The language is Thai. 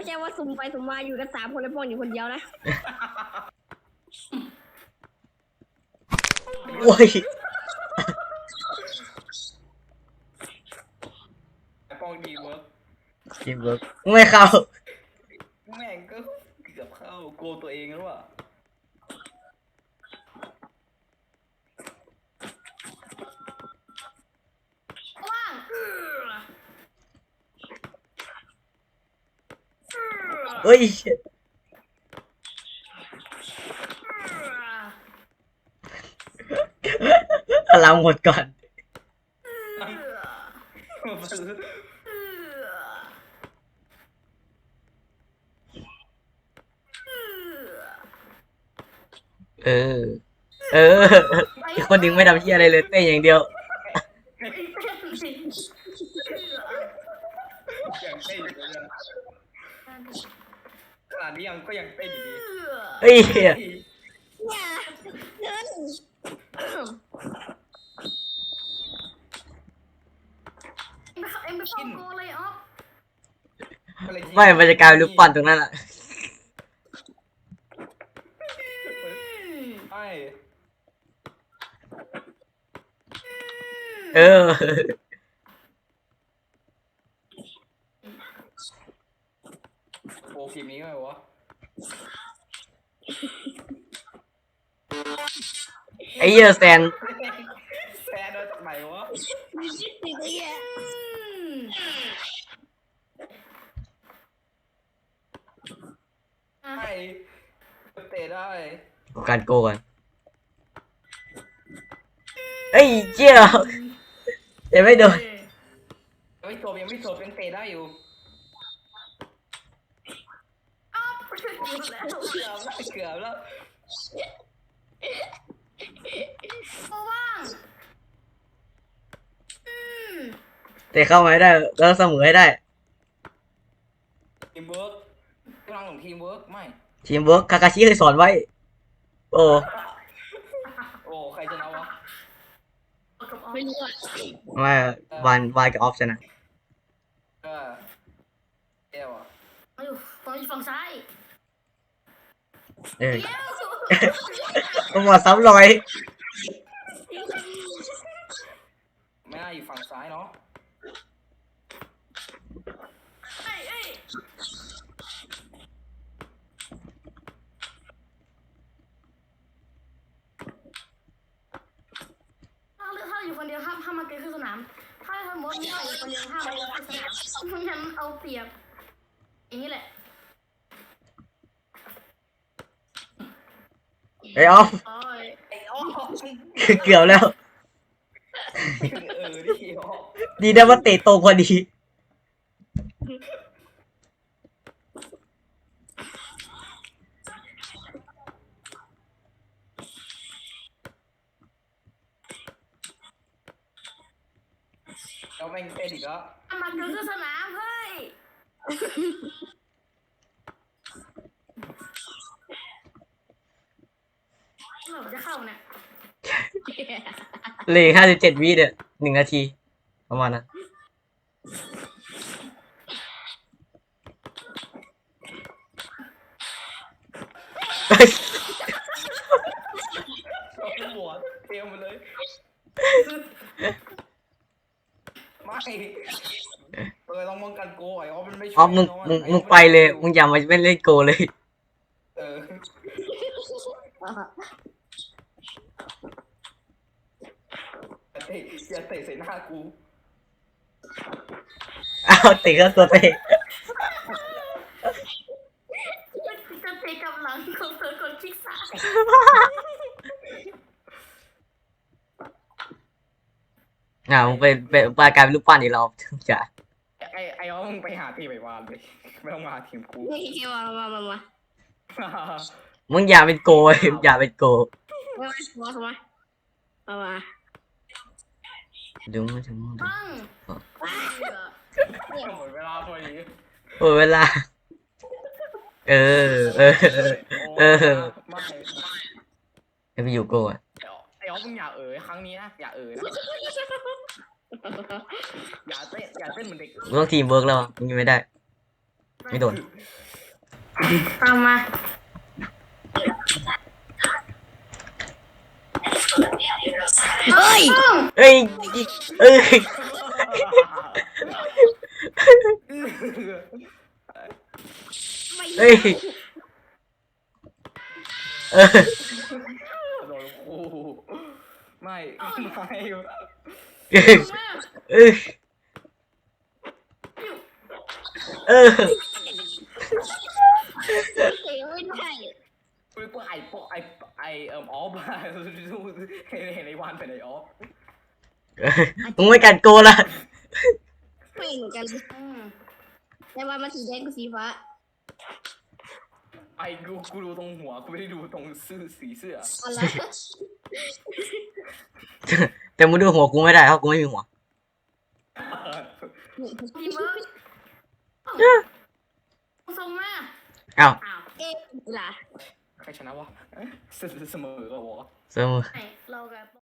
ไม่ใช่ว่าสุ่มไปสุ่มมาอยู่กันสามคนแล้วป้องอยู่คนเดียวนะโอ้ยไอ้ป้องดีเวิร์กทีมเวิร์กไม่เข้าแม่งก็เกือบเข้าโกลตัวเองแล้วอะ ว่าง เฮ้ยพลังหมดก่อน เออ เออ อีกคนหนึ่งไม่ทำเชี่ยอะไรเลยเต้นอย่างเดียวอ้เต้นสิยังเต้นอยู่เลยอะข นาดนี้ยังก็ยังเต้นอยู่ดีเฮ้ยเหี้ยอย่าเงินเอ็มไปเข้าโกเลยออฟก็เลยคิดไม่มันจะกลายเป็นลูกปั้นตรงนั้นแหละไม่เออ โอ้คลิปนี้ไงวะไอ้เหี้ยแซนแซนมาจากไหนวะติดเลยอะไม่เตะได้การโกกันเฮ้ยเจี๊ยเดี๋ยวไม่โดนยังไม่จบยังไม่จบยังเตะได้อยู่ ออฟ แล้วเกือบแล้วเกือบแล้วโกว่างอืมเตะเข้ามาให้ได้แล้วเสมอให้ได้ ทีมเวิร์กกำลังของทีมเวิร์กไม่ ทีมเวิร์กคาคาชิเคยสอนไว้ โอ้โอ้ใครชนะวะกับออฟไม่รู้อะไมาวานวานกับออฟชนะเออเอว อะมาอยู่ตอนอยู่ฝั่งซ้ายเออเย้ต้องมาซ้ำรอยไม่น่าอยู่ฝั่งซ้ายเนาะเอ้ยเอ้ยถ้าเลือกถ้าอยู่คนเดียวห้ามห้ามมาเกินขึ้นสนาม ถ้าสมมติมีใครอยู่คนเดียวห้ามมาเกินขึ้นสนามไม่งั้นเอาเปรียบ อย่างนี้แหละไอ้ออฟโอ้ยไอ้อ้อเกือบแล้ว เออดิอ้อดีนะว่าเตะตรงพอดี เราแม่งเต้นอีกแล้วห้ามมาเกินขึ้นสนามเฮ้ ยเมื่อไหร่จะเข้าเนี่ยเลยห้าสิบเจ็ดวิเนี่ยหนึ่งนาที ประมาณนั้นเฮ้ย เราหัวเตรียมมาเลยไม่เออต้องป้องกันโกไอ้ อ้อมันไม่ช่วยออฟมึงแน่นนมึงอ้มึงไปเลยมึงอย่ามาไม่เล่นโกเลย เอออย่าเตะอย่าเตะใส่หน้ากูอ้าวเตะก็ตัวเตะจะเตะกับหลังของเธอคนชิกซ้ายอ่ามึงไปไปไปกลายเป็นลูกปั้นอีกรอบจ้ะ ไอ้ไอ้อ้อมึงไปหาทีมไอ้วานเลยไม่ต้องมาทีมกูนี่คิดว่ามามามามึงอย่าเป็นโกเว้ยมึงอย่าเป็นโกมามามามามามาดูมันถึงมึงดูปังหมดเวลาพอดีโอ้เวลา เออ เออ เออไม่ให้ไปอยู่โกอะไอ้อ้อมึงอย่าเอ๋ยครั้งนี้นะอย่าเอ๋ยนะ อย่าเต้นอย่าเต้นเหมือนเด็กมึงต้องทีมเวิร์กแล้วอะมึงยังไม่ได้ ไม่โดนตามมา เฮ้ยต้องเอ้ยเอ้ยไม่เอ้ยเออ โดนกูไม่ไม่ เอ้ยมาเอ้ยเออเสียไม่ได้กูกูไอ้ปอไอ้ไอ้เอ่อออฟเห็นเห็นไอ้วันเป็นไอ้ออฟมึงไม่กันโกละไม่เหมือนกันเลยอืมแต่ว่ามันสีแดงกับสีฟ้า ไอ้กูกูดูตรงหัวกูไม่ได้ดูตรงเสื้อสีเสื้ออะไรแต่มึงดูหัวกูไม่ได้เพราะกูไม่มีหัวทีมเวิร์กส่งมาอ้าวอ้าวเอ๊ะล่ะใครชนะวะเสมอกับวะเสมอ ไหนเรากับ